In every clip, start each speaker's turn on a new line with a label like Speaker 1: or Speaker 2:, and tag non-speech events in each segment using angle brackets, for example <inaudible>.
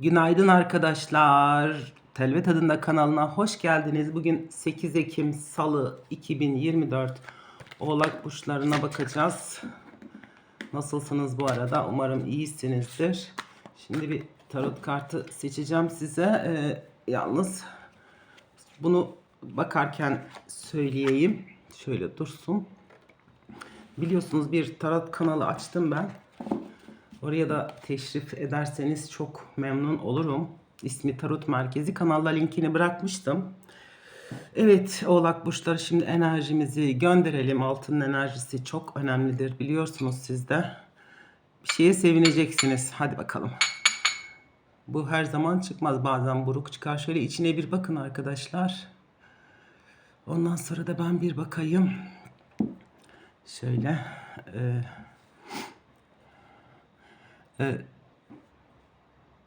Speaker 1: Günaydın arkadaşlar. Telvet adında kanalına hoş geldiniz. Bugün 8 Ekim Salı 2024 Oğlak burçlarına bakacağız. Nasılsınız bu arada? Umarım iyisinizdir. Şimdi bir tarot kartı seçeceğim size. Ee, yalnız bunu bakarken söyleyeyim. Şöyle dursun. Biliyorsunuz bir tarot kanalı açtım ben. Oraya da teşrif ederseniz çok memnun olurum. İsmi Tarot Merkezi. Kanalda linkini bırakmıştım. Evet Oğlak Burçları şimdi enerjimizi gönderelim. Altının enerjisi çok önemlidir biliyorsunuz siz de. Bir şeye sevineceksiniz. Hadi bakalım. Bu her zaman çıkmaz. Bazen buruk çıkar. Şöyle içine bir bakın arkadaşlar. Ondan sonra da ben bir bakayım. Şöyle. Eee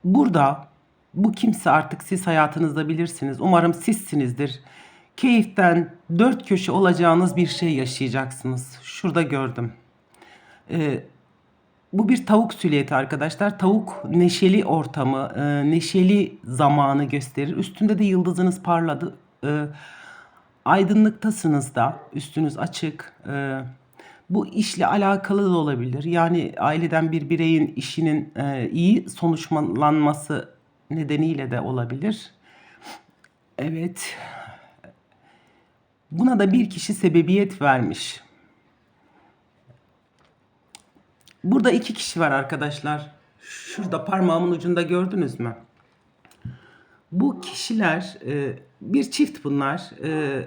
Speaker 1: Burada bu kimse artık siz hayatınızda bilirsiniz. Umarım sizsinizdir. Keyiften dört köşe olacağınız bir şey yaşayacaksınız. Şurada gördüm. Ee, bu bir tavuk silüeti arkadaşlar. Tavuk neşeli ortamı, e, neşeli zamanı gösterir. Üstünde de yıldızınız parladı. Ee, aydınlıktasınız da. Üstünüz açık. Ee, bu işle alakalı da olabilir. Yani aileden bir bireyin işinin e, iyi sonuçlanması nedeniyle de olabilir. Evet. Buna da bir kişi sebebiyet vermiş. Burada iki kişi var arkadaşlar. Şurada parmağımın ucunda gördünüz mü? Bu kişiler e, bir çift bunlar. E,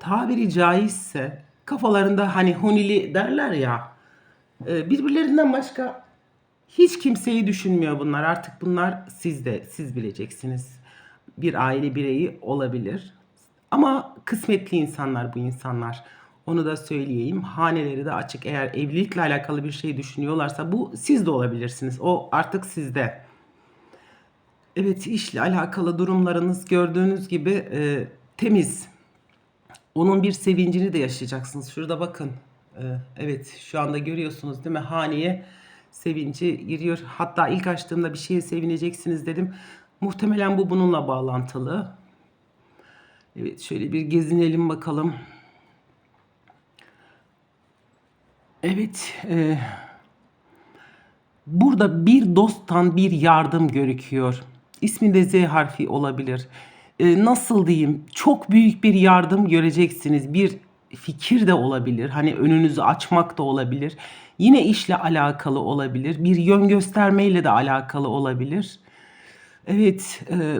Speaker 1: tabiri caizse kafalarında hani hunili derler ya e, birbirlerinden başka hiç kimseyi düşünmüyor bunlar. Artık bunlar sizde, siz bileceksiniz. Bir aile bireyi olabilir. Ama kısmetli insanlar bu insanlar. Onu da söyleyeyim. Haneleri de açık. Eğer evlilikle alakalı bir şey düşünüyorlarsa bu siz de olabilirsiniz. O artık sizde. Evet işle alakalı durumlarınız gördüğünüz gibi e, temiz. Onun bir sevincini de yaşayacaksınız. Şurada bakın. Ee, evet şu anda görüyorsunuz değil mi? Haneye sevinci giriyor. Hatta ilk açtığımda bir şeye sevineceksiniz dedim. Muhtemelen bu bununla bağlantılı. Evet şöyle bir gezinelim bakalım. Evet. E, burada bir dosttan bir yardım görüküyor. İsminde Z harfi olabilir. E, nasıl diyeyim? Çok büyük bir yardım göreceksiniz. Bir fikir de olabilir. Hani önünüzü açmak da olabilir. Yine işle alakalı olabilir. Bir yön göstermeyle de alakalı olabilir. Evet, e,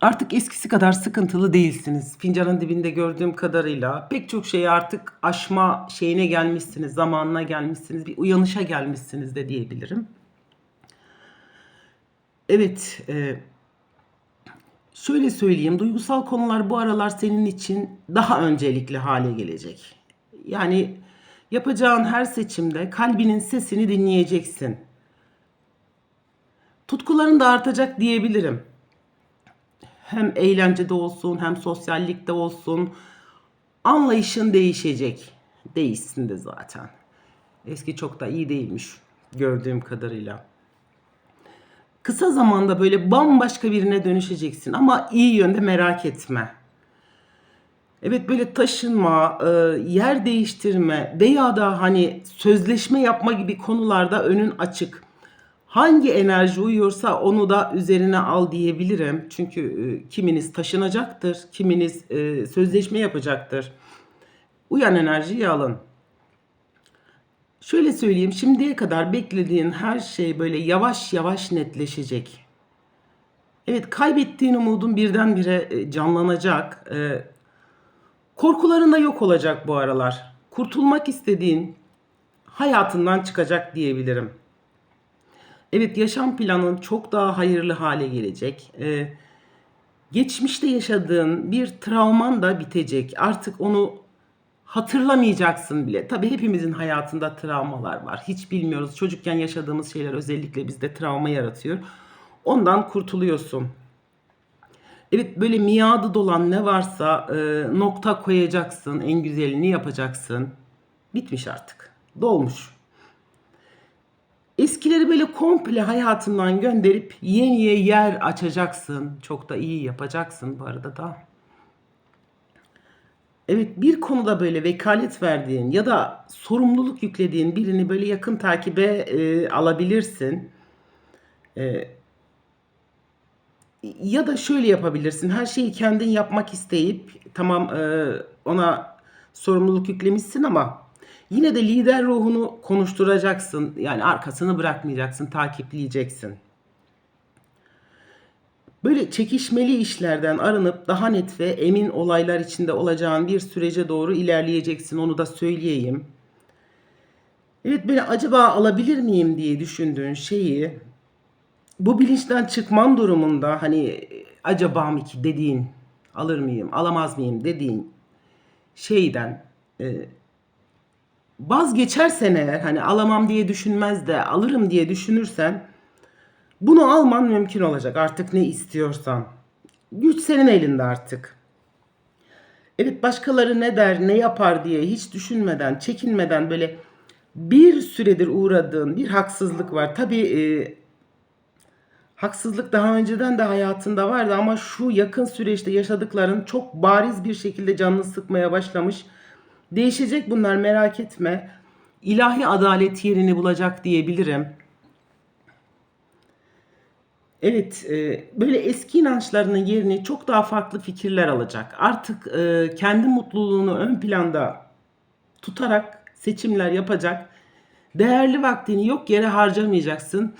Speaker 1: artık eskisi kadar sıkıntılı değilsiniz. Fincanın dibinde gördüğüm kadarıyla pek çok şeyi artık aşma şeyine gelmişsiniz, zamanına gelmişsiniz, bir uyanışa gelmişsiniz de diyebilirim. Evet, e, şöyle söyleyeyim, duygusal konular bu aralar senin için daha öncelikli hale gelecek. Yani yapacağın her seçimde kalbinin sesini dinleyeceksin. Tutkuların da artacak diyebilirim. Hem eğlencede olsun, hem sosyallikte olsun. Anlayışın değişecek. Değişsin de zaten. Eski çok da iyi değilmiş gördüğüm kadarıyla. Kısa zamanda böyle bambaşka birine dönüşeceksin ama iyi yönde merak etme. Evet böyle taşınma, e, yer değiştirme veya da hani sözleşme yapma gibi konularda önün açık. Hangi enerji uyuyorsa onu da üzerine al diyebilirim. Çünkü e, kiminiz taşınacaktır, kiminiz e, sözleşme yapacaktır. Uyan enerjiyi alın. Şöyle söyleyeyim, şimdiye kadar beklediğin her şey böyle yavaş yavaş netleşecek. Evet, kaybettiğin umudun birdenbire e, canlanacak. E, korkuların da yok olacak bu aralar. Kurtulmak istediğin hayatından çıkacak diyebilirim. Evet, yaşam planın çok daha hayırlı hale gelecek. E, geçmişte yaşadığın bir travman da bitecek. Artık onu hatırlamayacaksın bile. Tabii hepimizin hayatında travmalar var. Hiç bilmiyoruz. Çocukken yaşadığımız şeyler özellikle bizde travma yaratıyor. Ondan kurtuluyorsun. Evet böyle miadı dolan ne varsa e, nokta koyacaksın. En güzelini yapacaksın. Bitmiş artık. Dolmuş. Eskileri böyle komple hayatından gönderip yeniye yer açacaksın. Çok da iyi yapacaksın bu arada da. Evet bir konuda böyle vekalet verdiğin ya da sorumluluk yüklediğin birini böyle yakın takibe e, alabilirsin. E, ya da şöyle yapabilirsin. Her şeyi kendin yapmak isteyip tamam e, ona sorumluluk yüklemişsin ama yine de lider ruhunu konuşturacaksın. Yani arkasını bırakmayacaksın, takipleyeceksin. Böyle çekişmeli işlerden arınıp daha net ve emin olaylar içinde olacağın bir sürece doğru ilerleyeceksin. Onu da söyleyeyim. Evet böyle acaba alabilir miyim diye düşündüğün şeyi bu bilinçten çıkman durumunda hani acaba mı ki dediğin alır mıyım, alamaz mıyım dediğin şeyden e, vazgeçersen eğer hani alamam diye düşünmez de alırım diye düşünürsen bunu alman mümkün olacak artık ne istiyorsan. Güç senin elinde artık. Evet başkaları ne der, ne yapar diye hiç düşünmeden, çekinmeden böyle bir süredir uğradığın bir haksızlık var. Tabii e, haksızlık daha önceden de hayatında vardı ama şu yakın süreçte yaşadıkların çok bariz bir şekilde canını sıkmaya başlamış. Değişecek bunlar merak etme. İlahi adalet yerini bulacak diyebilirim. Evet, e, böyle eski inançlarının yerini çok daha farklı fikirler alacak. Artık e, kendi mutluluğunu ön planda tutarak seçimler yapacak. Değerli vaktini yok yere harcamayacaksın.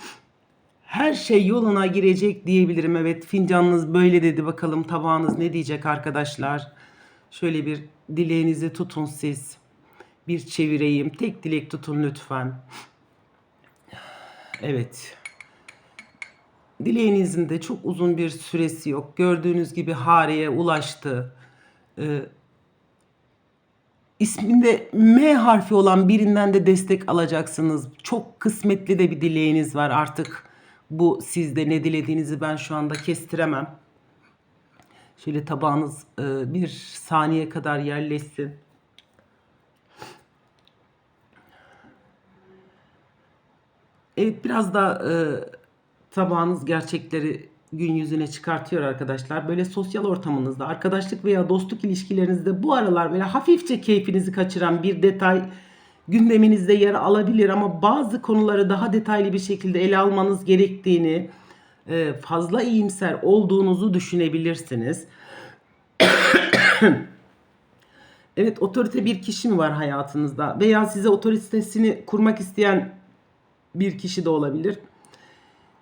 Speaker 1: Her şey yoluna girecek diyebilirim. Evet, fincanınız böyle dedi. Bakalım tabağınız ne diyecek arkadaşlar? Şöyle bir dileğinizi tutun siz. Bir çevireyim. Tek dilek tutun lütfen. Evet. Dileğinizin de çok uzun bir süresi yok. Gördüğünüz gibi Hare'ye ulaştı. Ee, isminde M harfi olan birinden de destek alacaksınız. Çok kısmetli de bir dileğiniz var artık. Bu sizde ne dilediğinizi ben şu anda kestiremem. Şöyle tabağınız e, bir saniye kadar yerleşsin. Evet biraz da e, tabağınız gerçekleri gün yüzüne çıkartıyor arkadaşlar. Böyle sosyal ortamınızda, arkadaşlık veya dostluk ilişkilerinizde bu aralar böyle hafifçe keyfinizi kaçıran bir detay gündeminizde yer alabilir ama bazı konuları daha detaylı bir şekilde ele almanız gerektiğini, e, fazla iyimser olduğunuzu düşünebilirsiniz. <coughs> Evet otorite bir kişi mi var hayatınızda veya size otoritesini kurmak isteyen bir kişi de olabilir.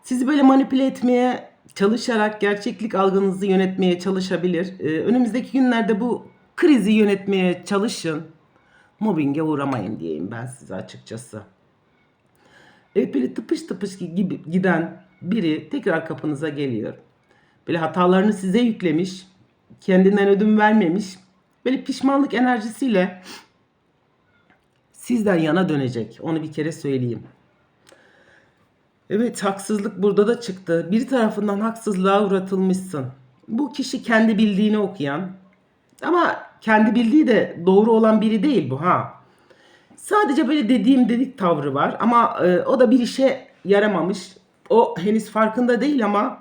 Speaker 1: Sizi böyle manipüle etmeye çalışarak gerçeklik algınızı yönetmeye çalışabilir. Ee, önümüzdeki günlerde bu krizi yönetmeye çalışın. Mobbinge uğramayın diyeyim ben size açıkçası. Evet böyle tıpış tıpış gibi giden biri tekrar kapınıza geliyor. Böyle hatalarını size yüklemiş. Kendinden ödün vermemiş. Böyle pişmanlık enerjisiyle sizden yana dönecek. Onu bir kere söyleyeyim. Evet haksızlık burada da çıktı. Bir tarafından haksızlığa uğratılmışsın. Bu kişi kendi bildiğini okuyan ama kendi bildiği de doğru olan biri değil bu ha. Sadece böyle dediğim dedik tavrı var ama e, o da bir işe yaramamış. O henüz farkında değil ama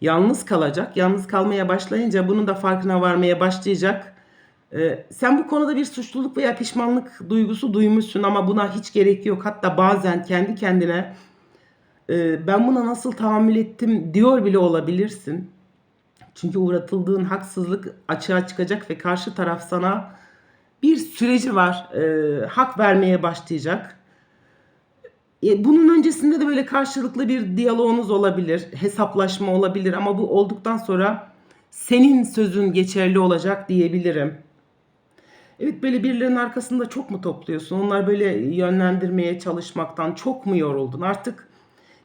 Speaker 1: yalnız kalacak. Yalnız kalmaya başlayınca bunun da farkına varmaya başlayacak. E, sen bu konuda bir suçluluk veya pişmanlık duygusu duymuşsun ama buna hiç gerek yok. Hatta bazen kendi kendine e, ben buna nasıl tahammül ettim diyor bile olabilirsin. Çünkü uğratıldığın haksızlık açığa çıkacak ve karşı taraf sana bir süreci var. E, hak vermeye başlayacak. E, bunun öncesinde de böyle karşılıklı bir diyaloğunuz olabilir, hesaplaşma olabilir ama bu olduktan sonra senin sözün geçerli olacak diyebilirim. Evet böyle birilerinin arkasında çok mu topluyorsun? Onlar böyle yönlendirmeye çalışmaktan çok mu yoruldun? Artık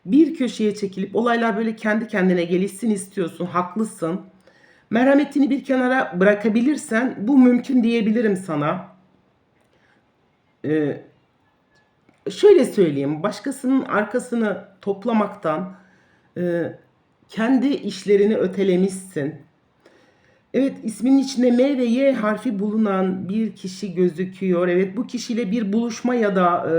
Speaker 1: bir köşeye çekilip olaylar böyle kendi kendine gelişsin istiyorsun. Haklısın. Merhametini bir kenara bırakabilirsen bu mümkün diyebilirim sana. Ee, şöyle söyleyeyim. Başkasının arkasını toplamaktan e, kendi işlerini ötelemişsin. Evet isminin içinde M ve Y harfi bulunan bir kişi gözüküyor. Evet bu kişiyle bir buluşma ya da e,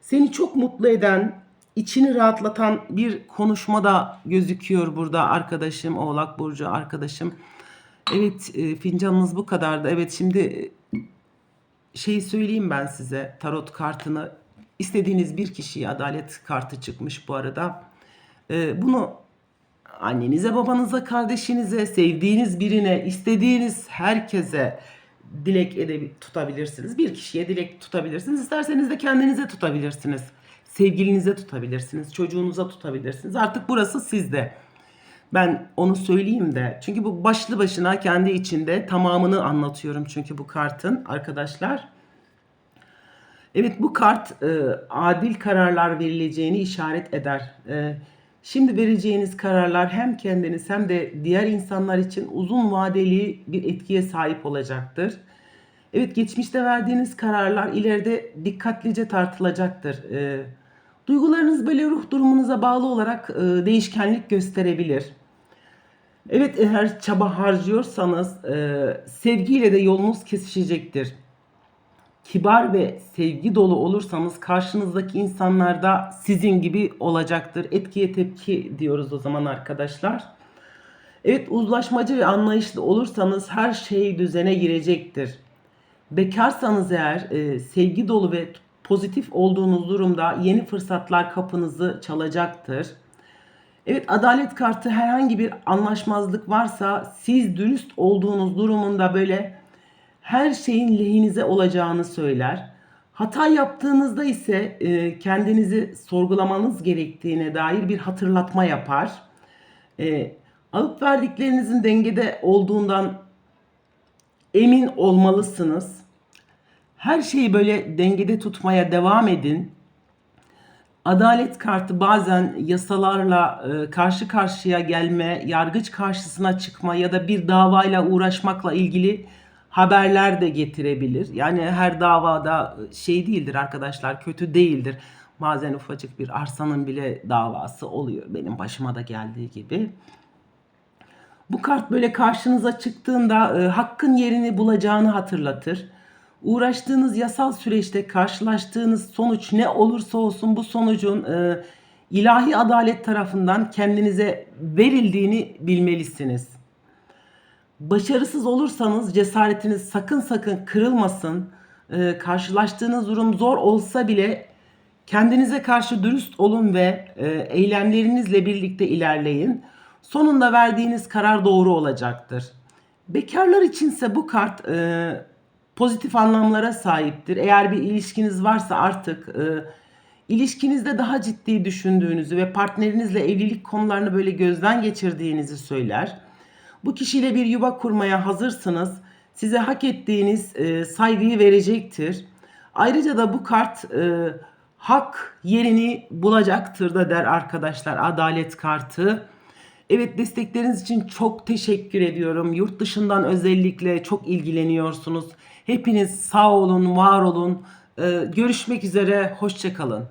Speaker 1: seni çok mutlu eden içini rahatlatan bir konuşma da gözüküyor burada arkadaşım, Oğlak Burcu arkadaşım. Evet, e, fincanınız bu kadardı. Evet, şimdi şeyi söyleyeyim ben size. Tarot kartını istediğiniz bir kişiye adalet kartı çıkmış bu arada. E, bunu annenize, babanıza, kardeşinize, sevdiğiniz birine, istediğiniz herkese dilek edebi tutabilirsiniz. Bir kişiye dilek tutabilirsiniz. İsterseniz de kendinize tutabilirsiniz. Sevgilinize tutabilirsiniz. Çocuğunuza tutabilirsiniz. Artık burası sizde. Ben onu söyleyeyim de. Çünkü bu başlı başına kendi içinde tamamını anlatıyorum çünkü bu kartın arkadaşlar. Evet bu kart e, adil kararlar verileceğini işaret eder. E, şimdi vereceğiniz kararlar hem kendiniz hem de diğer insanlar için uzun vadeli bir etkiye sahip olacaktır. Evet geçmişte verdiğiniz kararlar ileride dikkatlice tartılacaktır. E, duygularınız böyle ruh durumunuza bağlı olarak e, değişkenlik gösterebilir. Evet eğer çaba harcıyorsanız e, sevgiyle de yolunuz kesişecektir kibar ve sevgi dolu olursanız karşınızdaki insanlar da sizin gibi olacaktır. Etkiye tepki diyoruz o zaman arkadaşlar. Evet uzlaşmacı ve anlayışlı olursanız her şey düzene girecektir. Bekarsanız eğer e, sevgi dolu ve pozitif olduğunuz durumda yeni fırsatlar kapınızı çalacaktır. Evet adalet kartı herhangi bir anlaşmazlık varsa siz dürüst olduğunuz durumunda böyle her şeyin lehinize olacağını söyler. Hata yaptığınızda ise e, kendinizi sorgulamanız gerektiğine dair bir hatırlatma yapar. E, alıp verdiklerinizin dengede olduğundan emin olmalısınız. Her şeyi böyle dengede tutmaya devam edin. Adalet kartı bazen yasalarla e, karşı karşıya gelme, yargıç karşısına çıkma ya da bir davayla uğraşmakla ilgili haberler de getirebilir. Yani her davada şey değildir arkadaşlar, kötü değildir. Bazen ufacık bir arsanın bile davası oluyor. Benim başıma da geldiği gibi. Bu kart böyle karşınıza çıktığında e, hakkın yerini bulacağını hatırlatır. Uğraştığınız yasal süreçte karşılaştığınız sonuç ne olursa olsun bu sonucun e, ilahi adalet tarafından kendinize verildiğini bilmelisiniz. Başarısız olursanız cesaretiniz sakın sakın kırılmasın. Ee, karşılaştığınız durum zor olsa bile kendinize karşı dürüst olun ve e, eylemlerinizle birlikte ilerleyin. Sonunda verdiğiniz karar doğru olacaktır. Bekarlar içinse bu kart e, pozitif anlamlara sahiptir. Eğer bir ilişkiniz varsa artık e, ilişkinizde daha ciddi düşündüğünüzü ve partnerinizle evlilik konularını böyle gözden geçirdiğinizi söyler. Bu kişiyle bir yuva kurmaya hazırsınız. Size hak ettiğiniz e, saygıyı verecektir. Ayrıca da bu kart e, hak yerini bulacaktır da der arkadaşlar adalet kartı. Evet destekleriniz için çok teşekkür ediyorum. Yurt dışından özellikle çok ilgileniyorsunuz. Hepiniz sağ olun, var olun. Ee, görüşmek üzere, hoşçakalın.